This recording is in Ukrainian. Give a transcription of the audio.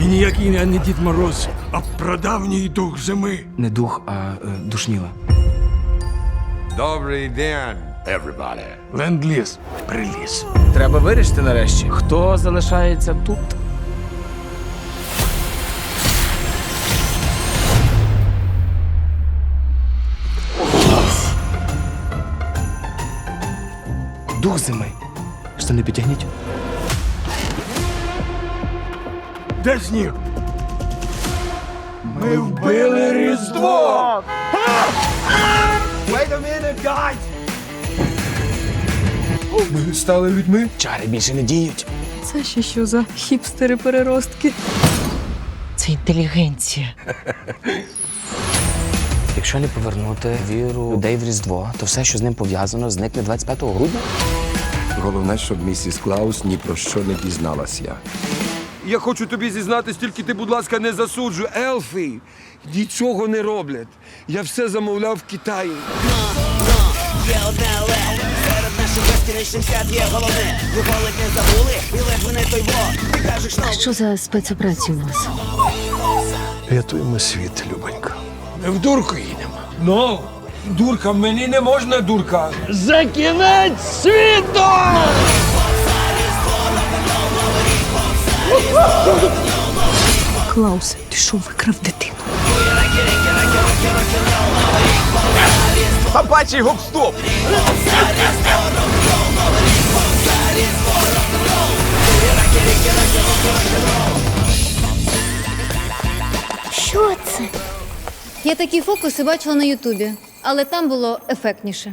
І ніякий я не Дід Мороз, а прадавній дух зими. Не дух, а е, душніла. Добрий день, everybody. Ленд-ліз приліз. Треба вирішити нарешті, хто залишається тут. Дух зими. Штани підтягніть. Де сніг? Ми вбили Різдво! Wait a minute, guys! Ми стали людьми. Чари більше не діють. Це ще що за хіпстери-переростки? Це інтелігенція. Якщо не повернути віру людей в Різдво, то все, що з ним пов'язано, зникне 25 грудня. Головне, щоб місіс Клаус ні про що не дізналася. Я хочу тобі зізнатись, тільки ти, будь ласка, не засуджуй. Елфи нічого не роблять. Я все замовляв в Китаї. Є одне але серед наших безкінечних свят є головне. Ніколи не забули, і ледь не той во. Ти кажеш нам. Що за спецоперація у вас? Рятуємо світ, Любонька. Ми в дурку їдемо. Ну, дурка, мені не можна дурка. За кінець світу! Клаус, ти що викрав дитину? Собачий гоп-стоп! Що це? Я такі фокуси бачила на Ютубі, але там було ефектніше.